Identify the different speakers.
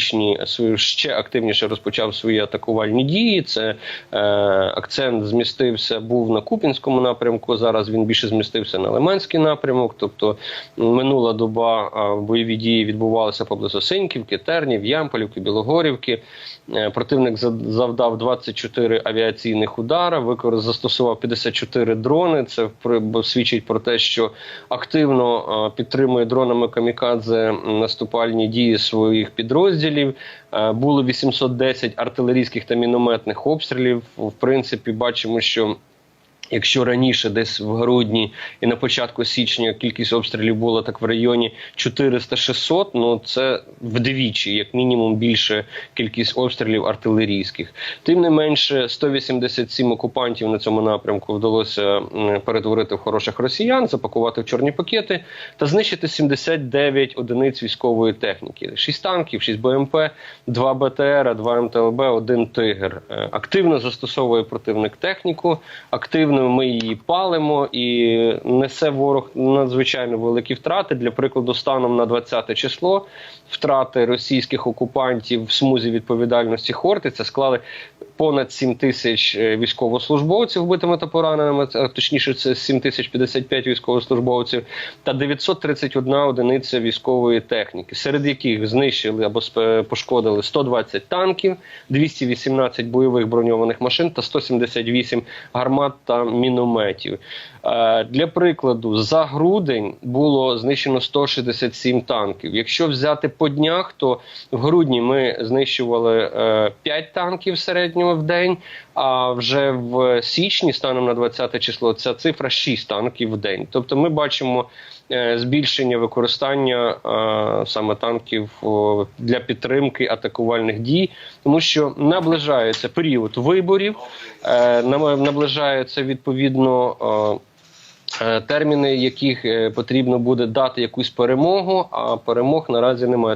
Speaker 1: січні ще активніше розпочав свої атакувальні дії. Це е, акцент змістився був на Купінському напрямку. Зараз він більше змістився на Лиманський напрямок. Тобто минула доба бойові дії відбувалися поблизу Синьківки, Тернів, Ямполівки, Білогорівки. Е, Противник за- завдав 24 авіаційних удара, викор застосував 54 дрони. Це свідчить про те, що активно е, підтримує дронами камікадзе наступальні дії своїх підрозділів. Е, Було 810 артилерійських та мінометних обстрілів. В принципі, бачимо, що Якщо раніше, десь в грудні і на початку січня кількість обстрілів була так в районі 400-600, ну це вдвічі, як мінімум, більше кількість обстрілів артилерійських. Тим не менше, 187 окупантів на цьому напрямку вдалося перетворити в хороших росіян, запакувати в чорні пакети та знищити 79 одиниць військової техніки: 6 танків, 6 БМП, 2 БТР, 2 МТЛБ, 1 Тигр. Е, Активно застосовує противник техніку, активно ми її палимо і несе ворог надзвичайно великі втрати. Для прикладу, станом на 20 число втрати російських окупантів в смузі відповідальності Хортиця склали понад 7 тисяч е, військовослужбовців вбитими та пораненими, точніше, це 7055 військовослужбовців та 931 одиниця військової техніки, серед яких знищили або пошкодили 120 танків, 218 бойових броньованих машин та 178 гармат та мінометів. Е, Для прикладу, за грудень було знищено 167 танків. Якщо взяти по днях, то в грудні ми знищували е, 5 танків середнього в день. А вже в січні, станом на 20 число, ця цифра 6 танків в день. Тобто, ми бачимо е, збільшення використання е, саме танків для підтримки атакувальних дій, тому що наближається період виборів, е, наближається відповідно. Терміни, яких потрібно буде дати якусь перемогу, а перемог наразі немає.